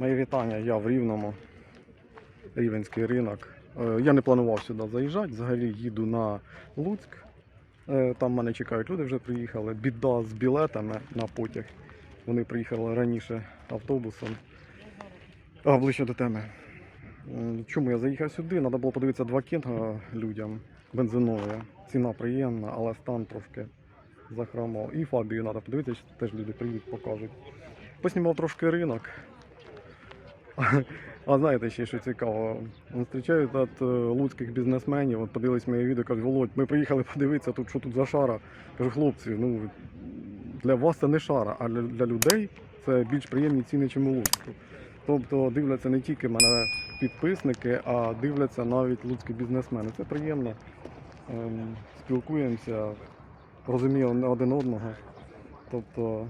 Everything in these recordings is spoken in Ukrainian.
Моє вітання, я в Рівному, Рівенський ринок. Е, Я не планував сюди заїжджати, взагалі їду на Луцьк. Е, Там мене чекають люди, вже приїхали. Біда з білетами на потяг. Вони приїхали раніше автобусом. А ближче до теми. Чому я заїхав сюди? Треба було подивитися два кінга людям бензинові. Ціна приємна, але стан трошки захромав. І фабію треба подивитися, теж люди приїдуть, покажуть. Поснімав трошки ринок. А знаєте ще що цікаво? Зустрічають от е, луцьких бізнесменів, от подивились моє відео, кажуть, Володь, ми приїхали подивитися, тут що тут за шара. Кажу, хлопці, ну для вас це не шара, а для, для людей це більш приємні ціни, ніж у Луцьку. Тобто дивляться не тільки мене підписники, а дивляться навіть луцькі бізнесмени. Це приємно. Ем, спілкуємося, розуміємо один одного. Тобто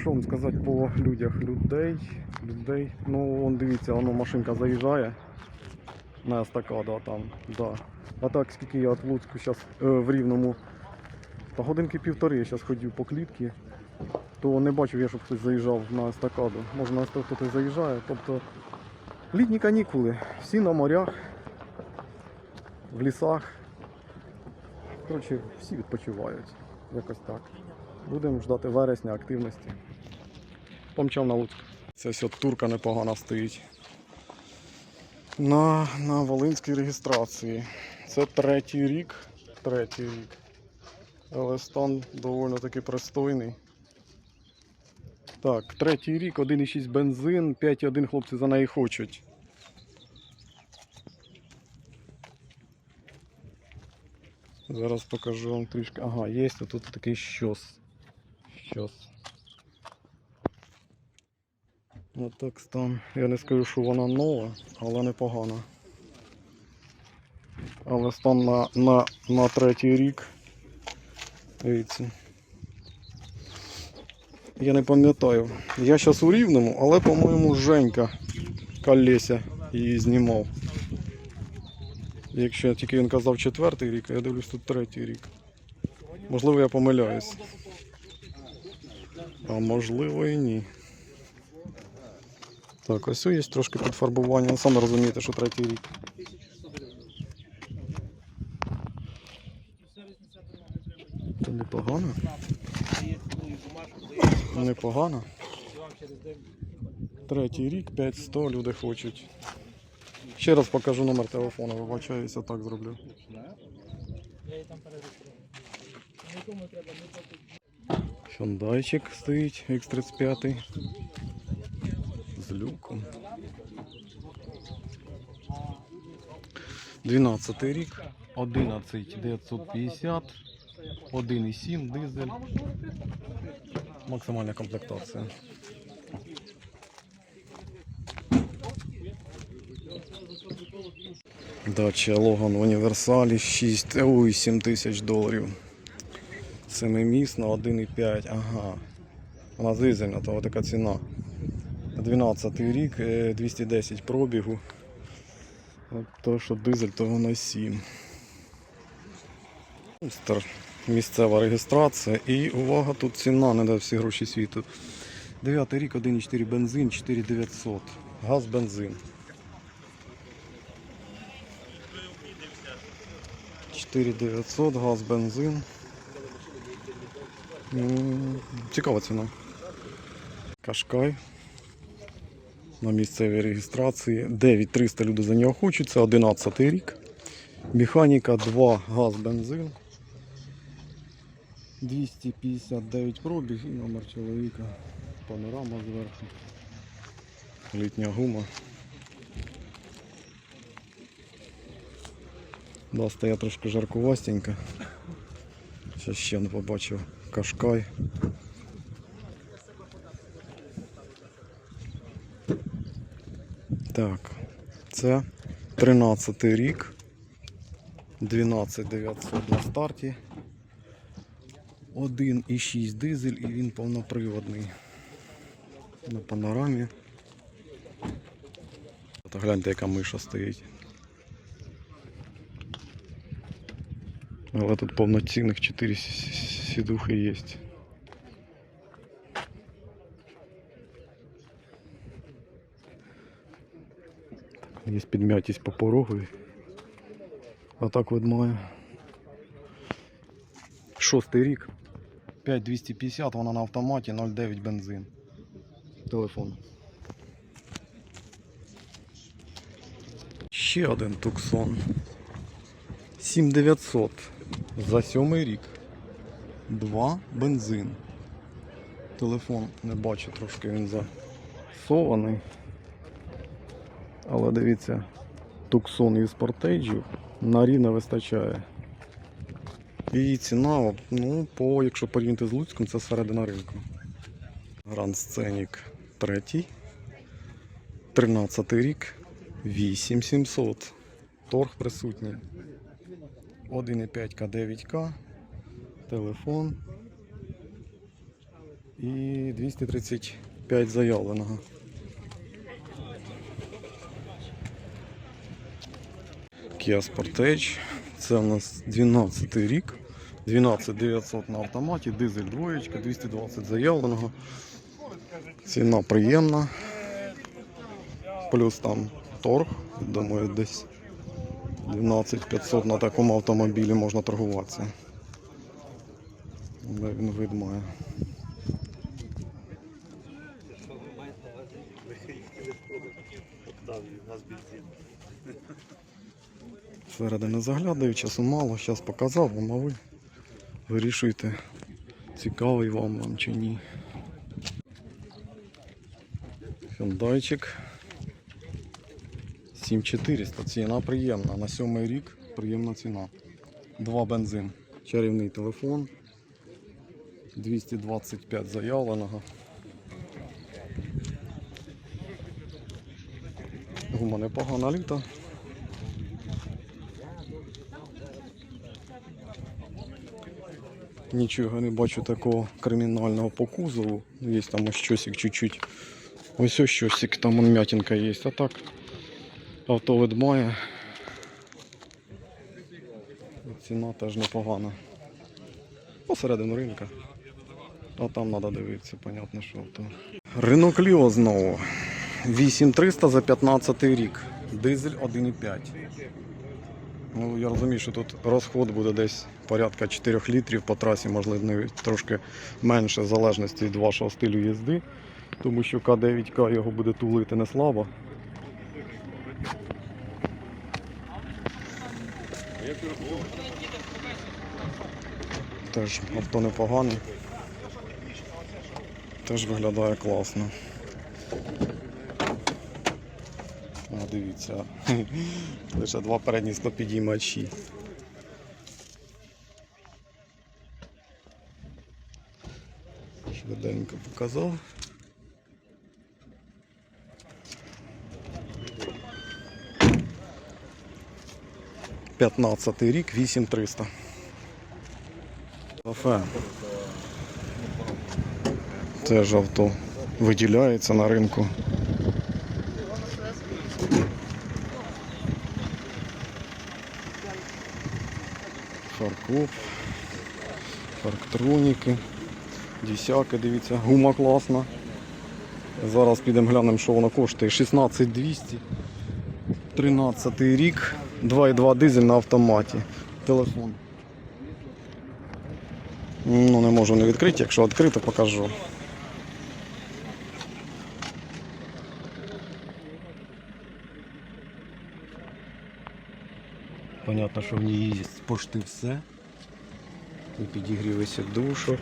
Що вам сказати по людях? Людей, людей. Ну, вон дивіться, воно машинка заїжджає на естакаду, там, да. А так, скільки я от Луцьку зараз в Рівному, та годинки півтори я зараз ходив по клітці, то не бачив я, щоб хтось заїжджав на естакаду. Може на естакаду хтось заїжджає. Тобто літні канікули, всі на морях, в лісах. Коротше, всі відпочивають. Якось так. Будемо ждати вересня активності. Помчав на Луцьк. Це все турка непогана стоїть. На, на Волинській реєстрації. Це третій рік. Третій рік. Але стан доволі таки пристойний. Так, третій рік, 1,6 бензин, 5,1 хлопці за неї хочуть. Зараз покажу вам трішки. Ага, є тут такий щос. Щос. Отак стан. Я не скажу, що вона нова, але непогана. Але стан на, на, на третій рік. Дивіться. Я не пам'ятаю. Я зараз у Рівному, але, по-моєму, Женька Колеся її знімав. Якщо тільки він казав четвертий рік, а я дивлюсь тут третій рік. Можливо, я помиляюсь. А можливо і ні. Так, ось є трошки підфарбування. Саме розумієте, що третій рік. Це непогано. Непогано. Третій рік, 5100 люди хочуть. Ще раз покажу номер телефону, вибачаюся, так зроблю. Хендайчик стоїть X35 з люком. 12 рік, 11 950, 1,7 дизель. Максимальна комплектація. Дача Логан в універсалі 6, ой, 7 тисяч доларів. Семимісна 1,5. Ага. Вона дизельна, то така ціна. 12 рік, е, 210 пробігу. От То, що дизель, то вона 7. Стар. Місцева реєстрація. І увага, тут ціна, не дав всі гроші світу. 9 рік, 1,4 бензин, 4900. Газ, бензин. 4900, газ, бензин. Цікава ціна. Кашкай. На місцевій реєстрації. 9300 люди за нього хочуть, це 11 рік. Механіка 2, газ, бензин. 259 пробіг і номер чоловіка. Панорама зверху. Літня гума. Да, стає трошки жаркувастенько. Зараз ще не побачив кашкай. Так, це 13 рік. 12900 на старті. 1,6 дизель і він повноприводний. На панорамі. Та гляньте, яка миша стоїть. Але тут повноцінних 4 сидухи есть. Є підм'ятість по порогові. А так ведмає. Шостий рік. 5250, вона на автоматі, 0,9 бензин. Телефон. Ще один туксон. 7900 за сьомий рік. Два бензин. Телефон не бачу, трошки він засований. Але дивіться, туксон із портейджів на рівне вистачає. І ціна, ну, по, якщо порівняти з Луцьком, це середина ринку. Гранд Сценік третій. 13 рік. 8700. Торг присутній. 1,5К 9К. Телефон. І 235 заявленого. Kia Sportage. Це у нас 12 рік. 12900 на автоматі, дизель двоєчка, 220 заявленого. Ціна приємна. Плюс там торг, думаю, десь 12500 на такому автомобілі можна торгуватися. Де він вид має. Всередину заглядаю, часу мало, зараз показав вам, а ви вирішуйте, цікавий вам вам чи ні. Хендайчик 7400, ціна приємна. На сьомий рік приємна ціна. Два бензин. Чарівний телефон. 225 заявленого. Гума непогана літа. Нічого не бачу такого кримінального по кузову. Є там ось щосик чуть-чуть. Ось ось щосик, там он м'ятинка є. А так авто видмає. Ціна теж непогана. Посередину ринка. А там треба дивитися, понятно, що авто. Ринок Ліо знову. 8300 за 15 рік. Дизель 1,5. Ну, я розумію, що тут розход буде десь порядка 4 літрів по трасі, можливо, трошки менше в залежності від вашого стилю їзди, тому що К9К його буде тулити не слабо. Теж авто непогане. Теж виглядає класно. А, дивіться. Лише два передні стопідіймачі. Швиденько показав. П'ятнадцятий рік, 8300. Кафе. Теж авто виділяється на ринку. Фаркоп, фарктроніки, десяки, дивіться, гума класна. Зараз підемо глянемо, що вона коштує. 16200. 13 рік, 2,2 дизель на автоматі. Телефон. Ну, не можу не відкрити, якщо відкрито, покажу. Понятно, що в ній є пошти все. І підігріви сідушок,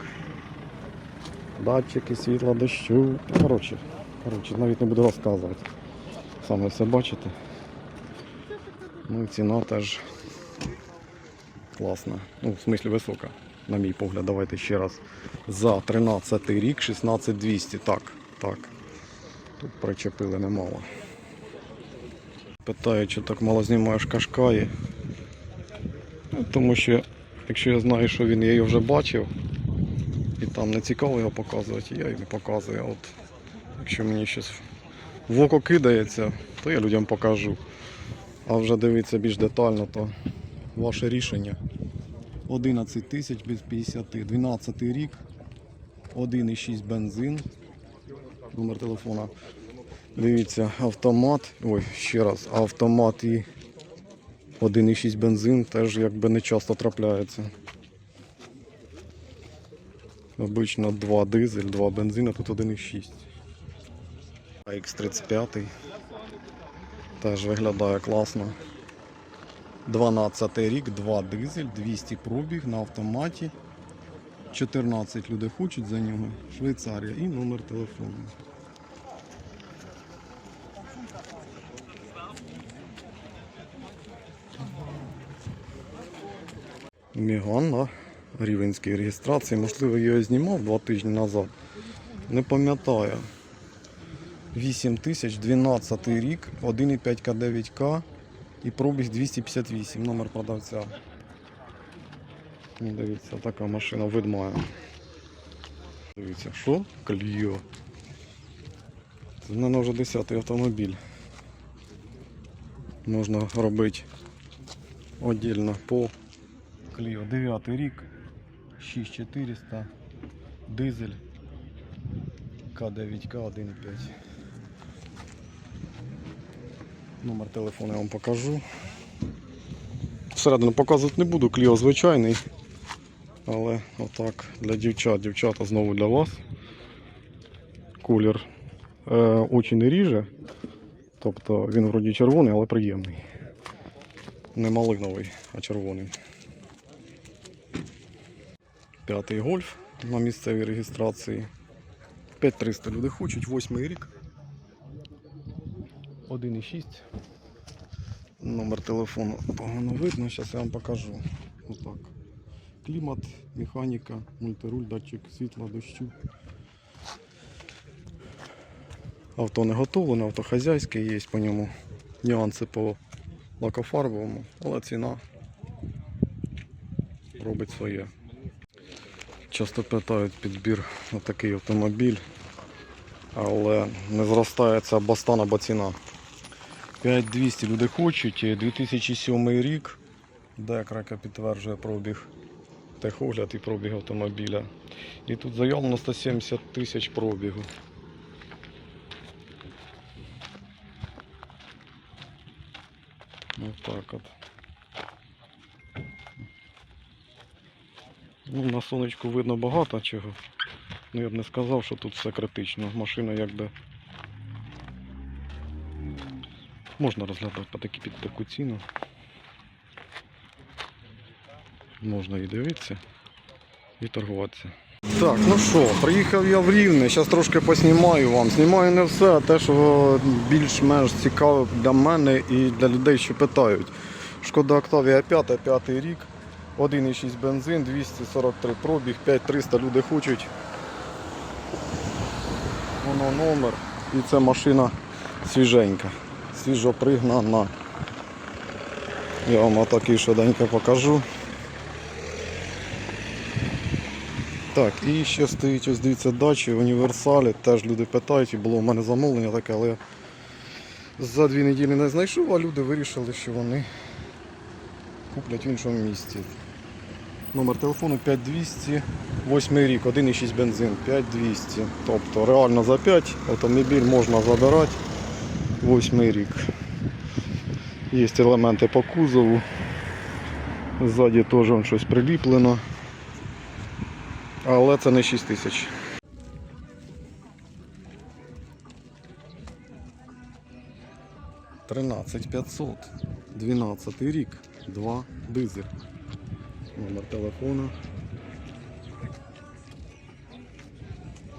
датчики світла дощу. Коротше, коротше, навіть не буду розказувати. Саме все бачите. Ну і ціна теж класна. Ну, в смислі висока, на мій погляд. Давайте ще раз. За 13 рік 16200. Так, так. Тут причепили немало. Питаю, чи так мало знімаєш кашкаї. Тому що, якщо я знаю, що він я його вже бачив, і там не цікаво його показувати, я і показую. От, якщо мені щось в око кидається, то я людям покажу. А вже дивитися більш детально, то ваше рішення. 11 тисяч без 50, 12 рік, 1,6 бензин, номер телефона Дивіться, автомат. Ой, ще раз, автомат і 1,6 бензин теж якби не часто трапляється. Обично 2 дизель, 2 бензин, а тут 1,6. А X35 теж виглядає класно. 12 рік, 2 дизель, 200 пробіг на автоматі. 14 людей хочуть за нього. Швейцарія і номер телефону. Міган на рівенській реєстрації. Можливо, я його знімав два тижні назад. Не пам'ятаю. 8 тисяч, 12 рік, 1,5 К9К і пробіг 258, номер продавця. Ну, Дивіться, така машина видмає. Дивіться, що? Кліо. Це в мене вже 10-й автомобіль. Можна робити віддільно по Кліо. 9 рік, 6400, дизель, К9К 1.5. Номер телефону я вам покажу. Всередину показувати не буду, Кліо звичайний. Але отак для дівчат, дівчата знову для вас. Колір е, очі не ріже. Тобто він вроді червоний, але приємний. Не малиновий, а червоний. П'ятий гольф на місцевій реєстрації. 5300 люди хочуть, восьмий рік. 1,6. Номер телефону погано видно, зараз я вам покажу. Отак. Клімат, механіка, мультируль, датчик світла, дощу. Авто не готовлене, авто хазяйське, є по ньому нюанси по лакофарбовому, але ціна робить своє. Часто питають підбір на такий автомобіль, але не зростає ця бастана або ціна. 5200 люди хочуть, 2007 рік, Декрака підтверджує пробіг техогляд і пробіг автомобіля. І тут заявлено 170 тисяч пробігу. Ось так от. Ну, на сонечку видно багато чого. Ну я б не сказав, що тут все критично. Машина якби можна розглядати по під таку ціну. Можна і дивитися, і торгуватися. Так, ну що, приїхав я в Рівне, зараз трошки поснімаю вам. Знімаю не все, а те, що більш-менш цікаве для мене і для людей, що питають. Шкода Октавія 5, 5 рік, 1,6 бензин, 243 пробіг, 5300 люди хочуть. Воно номер. І це машина свіженька, свіжо пригнана. Я вам отакий швиденько покажу. Так, і ще стоїть ось дивіться дачі, універсалі. Теж люди питають, і було в мене замовлення таке, але я за дві неділі не знайшов, а люди вирішили, що вони куплять в іншому місці. Номер телефону 5200, 8 рік, 1,6 бензин, 5200. Тобто реально за 5 автомобіль можна забирати 8 рік. Є елементи по кузову. Ззаді теж щось приліплено. Але це не 6 тисяч. Тринадцять п'ятсот. 12 рік. 2 дизель. Номер телефону.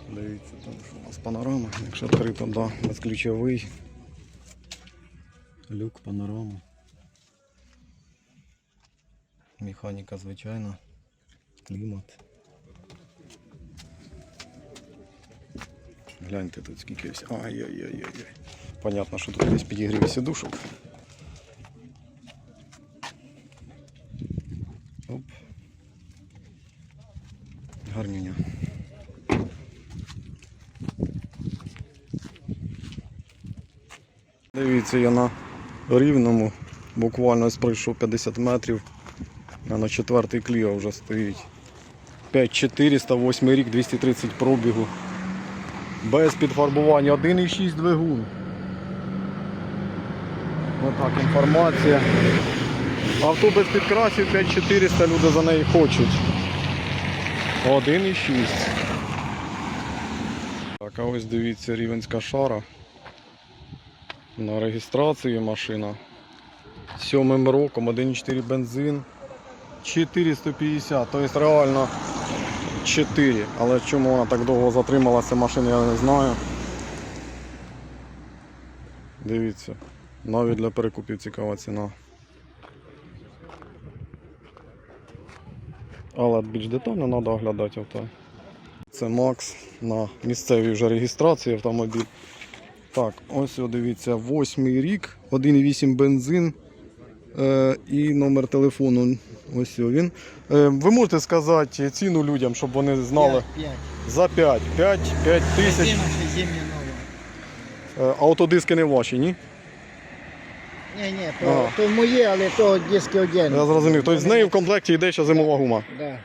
Дивіться, там що у нас панорама. Якщо відкрито, да, безключовий. Люк, панорама. Механіка звичайна. Клімат. Гляньте тут скільки ось. Ай-яй-яй-яй. Понятно, що тут десь підігрів сідушок. Я на рівному. Буквально ось пройшов 50 метрів. А на четвертий кліо вже стоїть. 5400, 8 рік, 230 пробігу. Без підфарбування 1,6 двигун. Отак інформація. Авто без підкрасів 5400, люди за неї хочуть. 1,6. Так, а ось дивіться рівенська шара. На реєстрації машина. Сьомим роком 1,4 бензин. 450, тобто реально 4. Але чому вона так довго затрималася машина, я не знаю. Дивіться, навіть для перекупів цікава ціна. Але більш детально треба оглядати авто. Це Макс на місцевій вже реєстрації автомобіль. Так, ось дивіться, восьмий рік, 1,8 бензин е, і номер телефону. Ось він. Е, ви можете сказати ціну людям, щоб вони знали 5. за 5, 5, 5 тисяч. Е, Автодиски не ваші, ні? Ні, ні, Ага. то, то моє, але то диски одягнені. Я зрозумів. Тобто з нею в комплекті йде ще зимова гума. Да.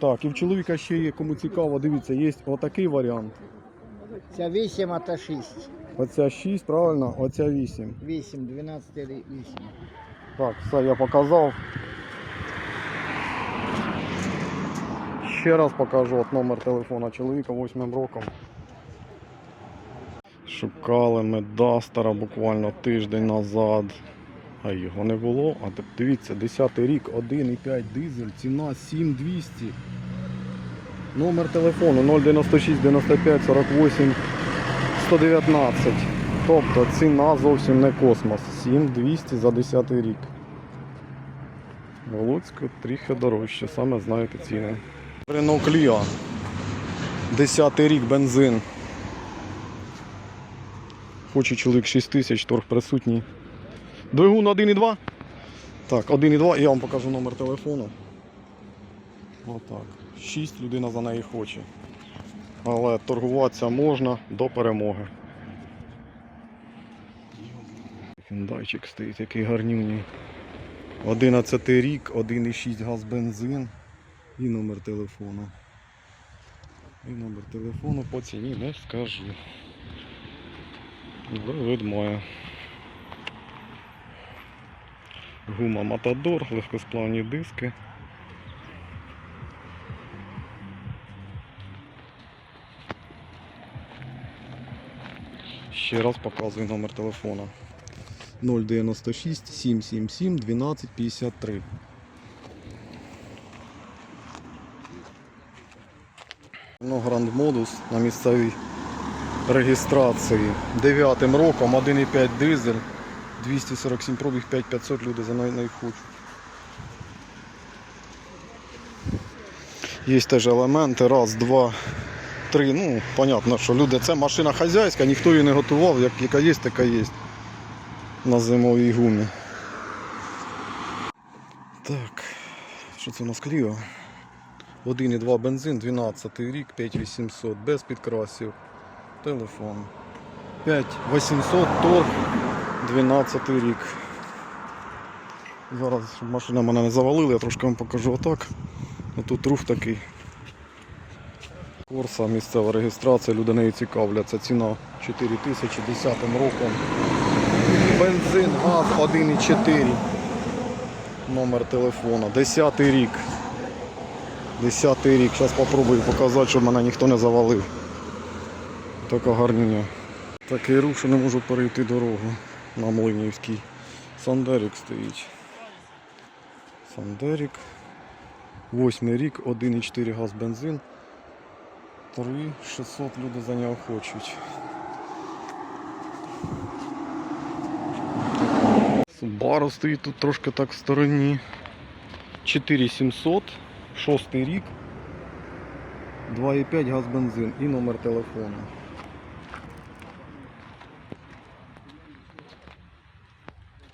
Так, і в чоловіка ще є, кому цікаво, дивіться, є отакий варіант. Ця 8, а та 6. Оця 6, правильно, оця 8. 8, 12, 8. Так, все я показав. Ще раз покажу от номер телефона чоловіка 8 роком. Шукали ми Дастера буквально тиждень назад. А його не було. А дивіться, 10 рік, 1,5 дизель, ціна 7200. Номер телефону 096 95 48 119. Тобто ціна зовсім не космос. 7200 за 10 рік. В Луцьку трохи дорожче, саме знаєте ціни. Renault Clio. 10 рік бензин. Хоче чоловік 6 тисяч, торг присутній. Двигун 1,2? Так, 1,2 і я вам покажу номер телефону. Отак. 6 людина за неї хоче. Але торгуватися можна до перемоги. Хендайчик стоїть, який гарнюній. 11 рік, 1,6 газ бензин і номер телефону. І номер телефону по ціні не скажу. Вид має. Гума Матадор, легкосплавні диски. Ще раз показую номер телефона. 096 777 1253. Ну, Гранд Модус на місцевій реєстрації. 9 роком 1,5 дизель, 247 пробіг, 5500 люди за неї неї хочуть. Є теж елементи, раз, два, три. Ну, понятно, що люди, це машина хазяйська, ніхто її не готував, як, яка є, така є на зимовій гумі. Так, що це у нас Кліо? 1,2 бензин, 12 рік, 5800, без підкрасів. Телефон. 5800, торг, 12 рік. Зараз, щоб машина мене не завалила, я трошки вам покажу отак. Тут рух такий. Корса, місцева реєстрація, люди нею цікавляться. Ціна 4010 роком. Бензин, газ 1,4. Номер телефона. 10 рік. 10 рік. Зараз спробую показати, щоб мене ніхто не завалив. Така гарнюня. Такий рух, що не можу перейти дорогу на Млинівській. Сандерик стоїть. Сандерик. Восьмий рік, 1,4 газ бензин. 3600 люди за нього хочуть. Subaru стоїть тут трошки так в стороні. 4700, шостий рік. 2,5 газ бензин і номер телефону.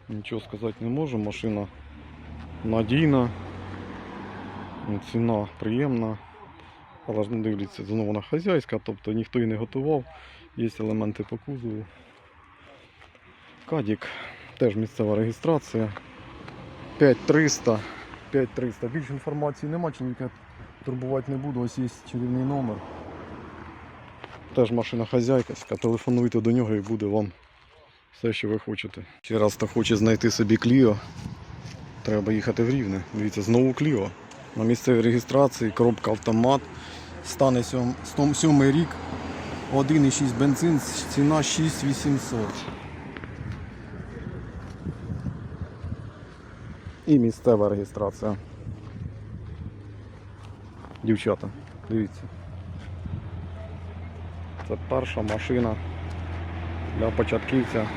Нічого сказати не можу, машина надійна, ціна приємна. Але ж не дивляться, знову вона хазяйська, тобто ніхто її не готував. Є елементи по кузову. Кадік, теж місцева реєстрація. 5300. 5300. Більше інформації нема, чоловіка турбувати не буду. Ось є чарівний номер. Теж машина хазяйська, телефонуйте до нього і буде вам Все, що ви хочете. Ще раз, хто хоче знайти собі Кліо, треба їхати в Рівне. Дивіться, знову Кліо. На місцевій реєстрації, коробка автомат. Стане сьом, стом- сьомий рік. 1,6 бензин, ціна 6800. І місцева реєстрація. Дівчата, дивіться. Це перша машина для початківця.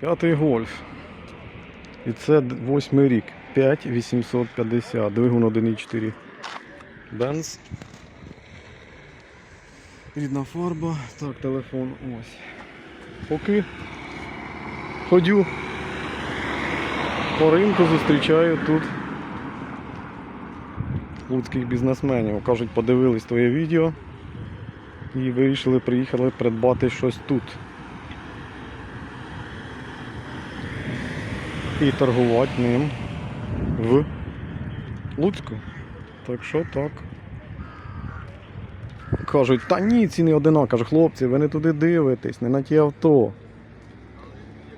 П'ятий гольф. І це восьмий рік. 5850. Двигун 1,4. Бенз. Рідна фарба. Так, телефон ось. Поки ходю по ринку, зустрічаю тут луцьких бізнесменів. Кажуть, подивились твоє відео і вирішили приїхали придбати щось тут. І торгувати ним в Луцьку. Так що так. Кажуть, та ні, ціни одинакові. Кажу, хлопці, ви не туди дивитесь, не на ті авто.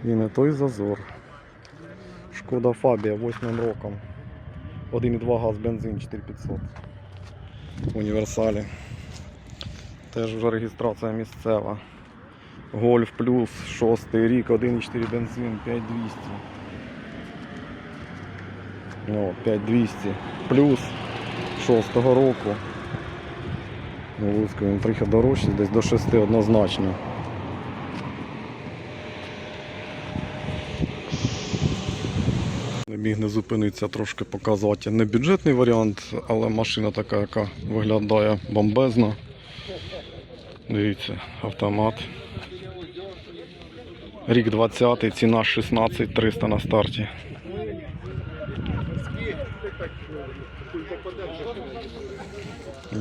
І не той зазор. Шкода Фабія 8 роком. 1,2 газ бензин 4500. Універсалі. Теж вже реєстрація місцева. Гольф плюс 6 рік, 1,4 бензин, 5200. Ну, 5200. Плюс 6 року. Ну, Луцьку він трохи дорожчий, десь до 6 однозначно. Не міг не зупинитися трошки показувати не бюджетний варіант, але машина така, яка виглядає бомбезно. Дивіться, автомат. Рік 20, ціна 16 300 на старті.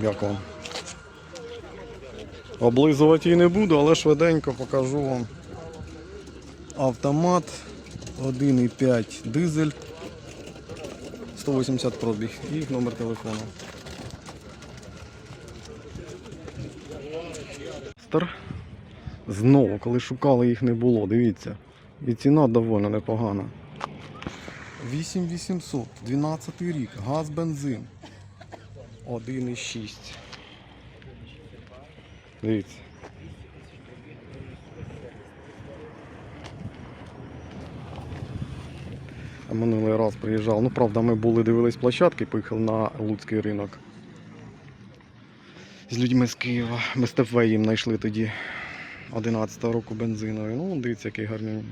Як вам? Облизувати її не буду, але швиденько покажу вам. Автомат 1,5 дизель 180 пробіг і номер телефону. Стар. Знову, коли шукали їх не було, дивіться. І ціна доволі непогана. 8800, 12 рік, газ бензин. 1,6. Дивіться. Минулий раз приїжджав. Ну, правда, ми були, дивились площадки, поїхали на Луцький ринок. З людьми з Києва. Ми степвей їм знайшли тоді 11 року бензиновий. Ну, дивіться, який гарний.